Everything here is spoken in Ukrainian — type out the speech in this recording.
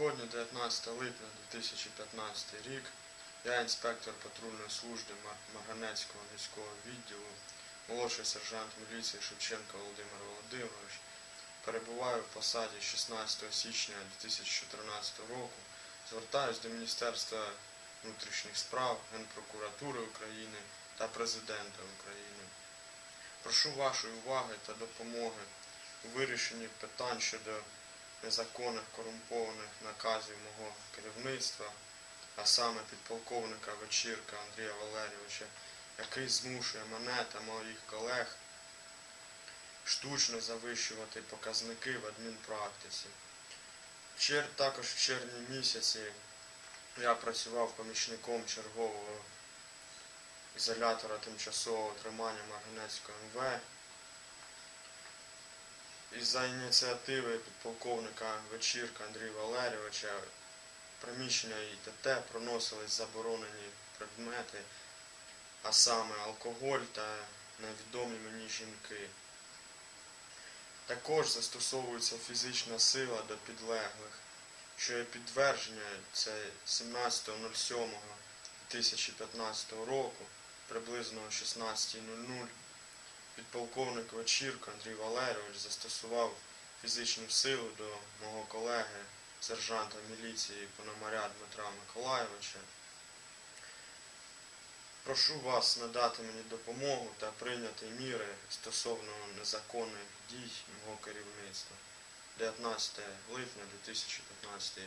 Сьогодні, 19 липня 2015 рік, я інспектор патрульної служби Мар- Марганецького міського відділу, молодший сержант міліції Шевченко Володимир Володимирович, перебуваю в посаді 16 січня 2014 року, звертаюсь до Міністерства внутрішніх справ, Генпрокуратури України та Президента України. Прошу вашої уваги та допомоги у вирішенні питань щодо незаконних корумпованих наказів мого керівництва, а саме підполковника Вечірка Андрія Валерійовича, який змушує мене та моїх колег штучно завищувати показники в адмінпрактиці. Чер... Також в червні місяці я працював помічником чергового ізолятора тимчасового тримання Марганецького МВ. Із-за ініціативи підполковника Вечірка Андрія Валерійовича приміщення ІТТ проносились заборонені предмети, а саме алкоголь та невідомі мені жінки. Також застосовується фізична сила до підлеглих, що є підтвердження це 17.07.2015 року, приблизно о 16.00 підполковник Вечірко Андрій Валерійович застосував фізичну силу до мого колеги, сержанта міліції Пономаря Дмитра Миколайовича. Прошу вас надати мені допомогу та прийняти міри стосовно незаконних дій мого керівництва. 19 липня 2015 рік.